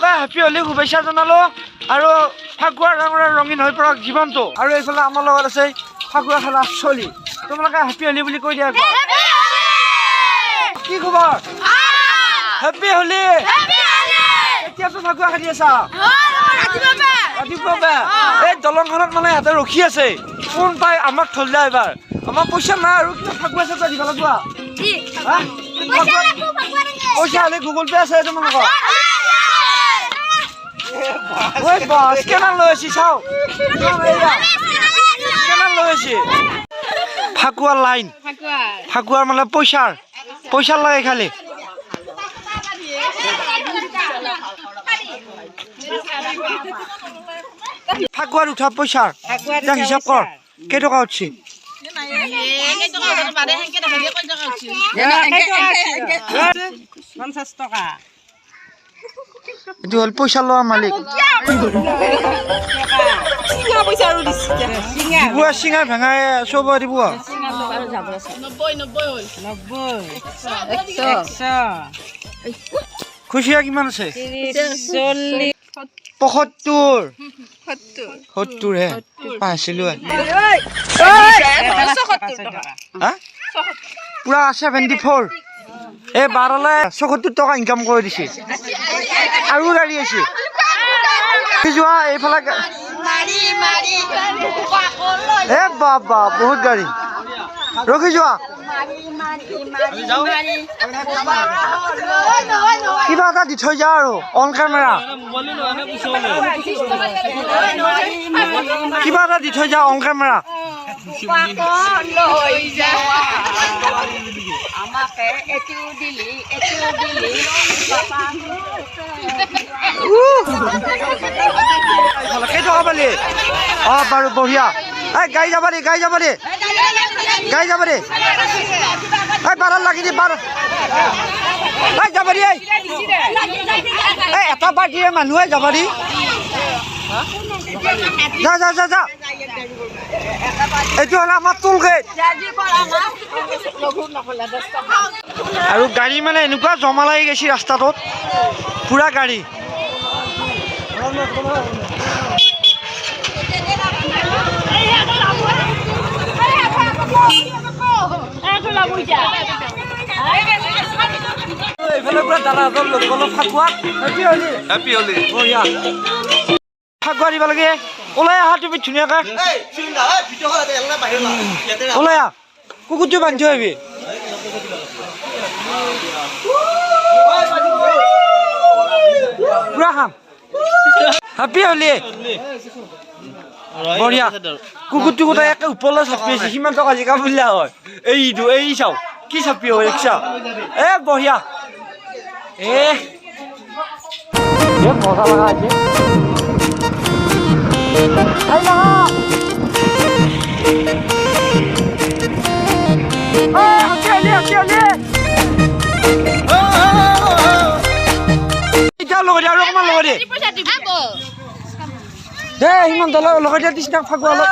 তোমালোকে হেপী হোলী শুভেচ্ছা জনালো আৰু ফাকুৱাৰ ৰঙৰে ৰঙীন হৈ পৰক জীৱনটো। আৰু এইফালে আমাৰ লগত আছে ফাকুৱা খেলা চলি তোমালোকে হেপী হোলী বুলি কৈ দিয়া। কি খবৰ? হেপী হোলী! এতিয়াতো ফাকুৱা খেলি আছা? ৰাতিপুৱা এই দলংখনত মানে সিহঁতে ৰখি আছে। কোন পাই আমাক থলিয়া এবাৰ। আমাৰ পইচা নাই আৰু কিবা ফাকুৱা চাকুৱা দিব লাগিব। পইচা হ'লে গুগল পে' আছে তোমালোকৰ। ঐ বাছ কেমান লৈ আছি চাওঁ কেমান লৈ আছি ফাকুৱাৰ লাইন ফাকুৱাৰ মানে পইচাৰ পইচাৰ লাগে খালি। ফাকুৱাৰ উঠা পইচাৰ এতিয়া হিচাপ কৰ কেইটকা উঠছি? পঞ্চাছ টকা। এইটো হ'ল পইচা লোৱা মালিক। চিঙা বুৱা চিঙা চব দিব। নব্বৈ খুচিয়া কিমান আছে? পঁসত্তৰ সত্তৰ হে পাইছিলো পুৰা ছেভেণ্টি ফ'ৰ এই বাৰলৈ চৌসত্তৰ টকা ইনকাম কৰি দিছে। আৰু গাড়ী আছে যোৱা এইফালে এ বাবা, বহুত গাড়ী। ৰখি যোৱা কিবা এটা দি থৈ যা আৰু অন কেমেৰা কিবা এটা দি থৈ যা অন কেমেৰা কেইটকা পালি অ বাৰু বঢ়িয়া। এই গাড়ী যাব দে গাড়ী যাব দে গাড়ী যাব দে এই বাৰত লাগি দি বাৰ এই, যাব দি এই। এটা পাৰ্টিৰে মানুহে যাব দি যা যা যা যা। এইটো হ'লে আমাৰ টোল গেট। আৰু গাড়ী মানে এনেকুৱা জমা লাগি গৈছে ৰাস্তাটোত। পুৰা গাড়ী। এইফালে পুৰা দাদাহঁতৰ লোক অলপ ফাকুৱাত হেপী হলি হেপী হলি বঢ়িয়া ফাকুৱা দিব লাগে। ওলাই আহা তুমি ধুনীয়াকৈ। ওলাই আহ কুকুৰটো বান্ধি থৈ আহিবি। পুৰা খাম। হেপী হলি। বঢ়িয়া। কুকুৰটো গোটেই একে ওপৰলৈ চাপি আছে। সিমান টকা জিকা বুলিয়া হয়। এইটো এই চাওঁ। কি চাপি হয় ৰিক্সা এ বঢ়িয়া। এ। এ মজা লগা আছে সিমান দলৰ লগত দিয়া দিছিনা ফাকুৱা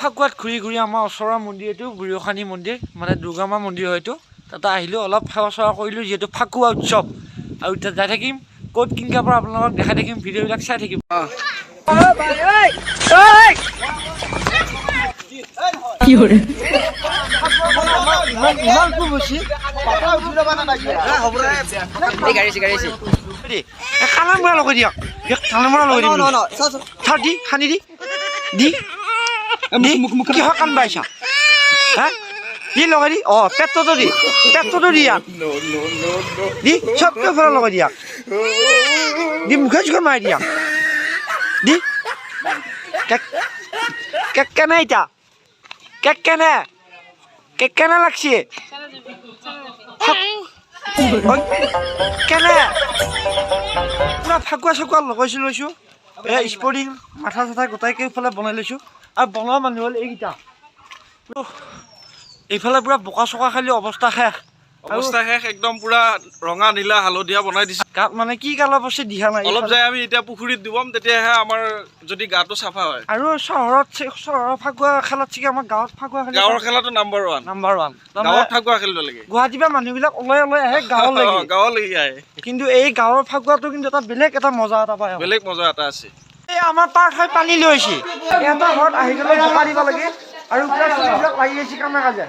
ফাকুৱাত ঘূৰি ঘূৰি আমাৰ ওচৰৰ মন্দিৰ, এইটো বুঢ়ীখানী মন্দিৰ মানে দুৰ্গা মা মন্দিৰ হয়তো। তাতে আহিলোঁ, অলপ সেৱা চেৱা কৰিলোঁ, যিহেতু ফাকুৱা উৎসৱ। আৰু এতিয়া যাই থাকিম। ক'ত কিনকাৰ পৰা আপোনালোকক দেখাই থাকিম ভিডিঅ'বিলাক চাই থাকিম। ইমান কোন লগাই দিয়ক। কালামুৰা লগাই দিম চাওঁ দি সানি দি। দি। দি কিহৰ কাম পাইছা? হা? দি লগাই দি। অঁ, পেটটো দি। পেটটো দি ইয়াক দি চবকে ফেৰা লগাই দিয়াক দি মুখে চুখে মাৰি দিয়াক দি। কেক কেনে এতিয়া কেক কেনে? কেক কেনে লাগছে? কেনে? পুৰা ফাকুৱা চাকুৱা লগাইছোঁ, লৈছোঁ। এই স্পৰ্টিং, মাথা চাথা গোটাইকে ইফালে বনাই লৈছোঁ। আৰু বনোৱা মানুহ হ'ল এইকেইটা। এইফালে পূৰা বোকা চকা খালি অৱস্থা শেষ। অৱস্থা শেষ একদম পুৰা ৰঙা নীলা হালধীয়া বনাই দিছে। গাত মানে কি কালাৰ বস্তু দিহা নাই অলপ যাই আমি এতিয়া পুখুৰীত ডুবাম তেতিয়াহে আমাৰ যদি গাটো চাফা হয়। আৰু চহৰত চহৰৰ ফাকুৱা খেলাত চিকি আমাৰ গাঁৱত ফাকুৱা খেলি গাঁৱৰ খেলাটো নাম্বাৰ ওৱান নাম্বাৰ ওৱান গাঁৱত ফাকুৱা খেলিব লাগে। গুৱাহাটীৰ পৰা মানুহবিলাক ওলাই ওলাই আহে গাঁৱলৈকে গাঁৱলৈকে আহে। কিন্তু এই গাঁৱৰ ফাকুৱাটো কিন্তু এটা বেলেগ এটা মজা এটা পায়। বেলেগ মজা এটা আছে। এই আমাৰ পাৰ্ট হৈ পানী লৈ আহিছে। এটা ঘৰত আহি গ'লে জোকা দিব লাগে। আৰু চুলিবিলাক লাগি কামে কাজে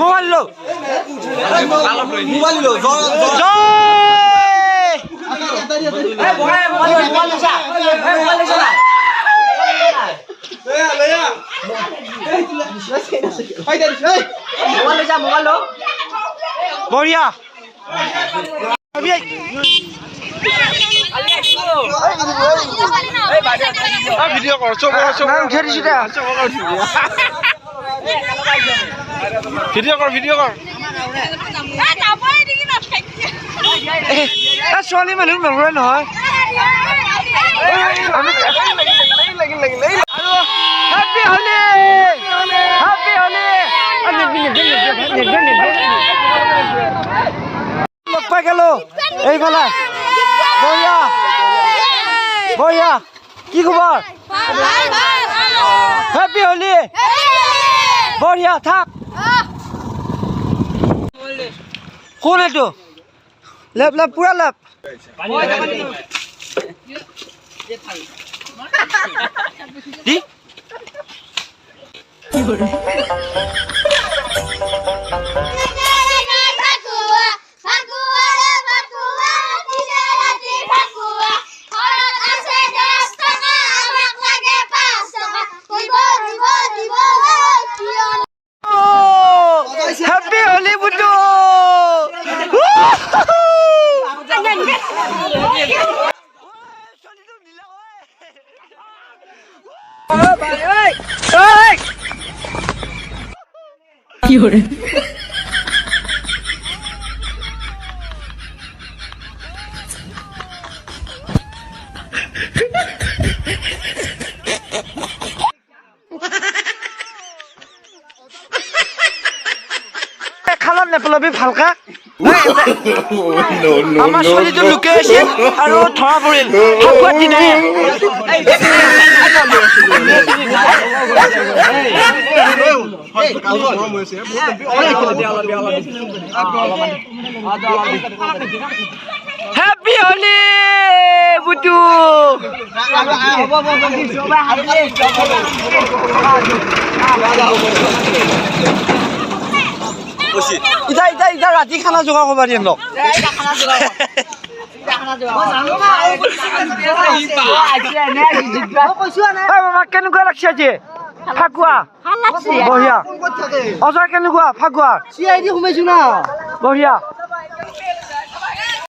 মোবাইল লো বঢ়িয়া। দে ভিডিঅ' কৰ ভিডিঅ' কৰ এ, এ, ছোৱালী মানুহ নলয় নহয়। লগ পাই গেলো। এইফালে বঢ়িয়া বঢ়িয়া কি খবৰ হেপী হলি বঢ়িয়া থাক। কোন এইটো লেপ লেপ পুৰা লেপ। দি। হেপী খালত নেপেলাবি ভালকা? আমাৰ ছোৱালীটো লুকাই আছিল আৰু ধৰা পৰিল ফাকুৱাৰ দিনাই হেপী হলি বুটু ইতা ইতা ইতা ৰাতি খানা যোগাৰ কৰিব দিম লগ কেনেকুৱা লাগছে আজি? ফাকুৱা? বঢ়িয়া। অজয় কেনেকুৱা? ফাকুৱা? বঢ়িয়া।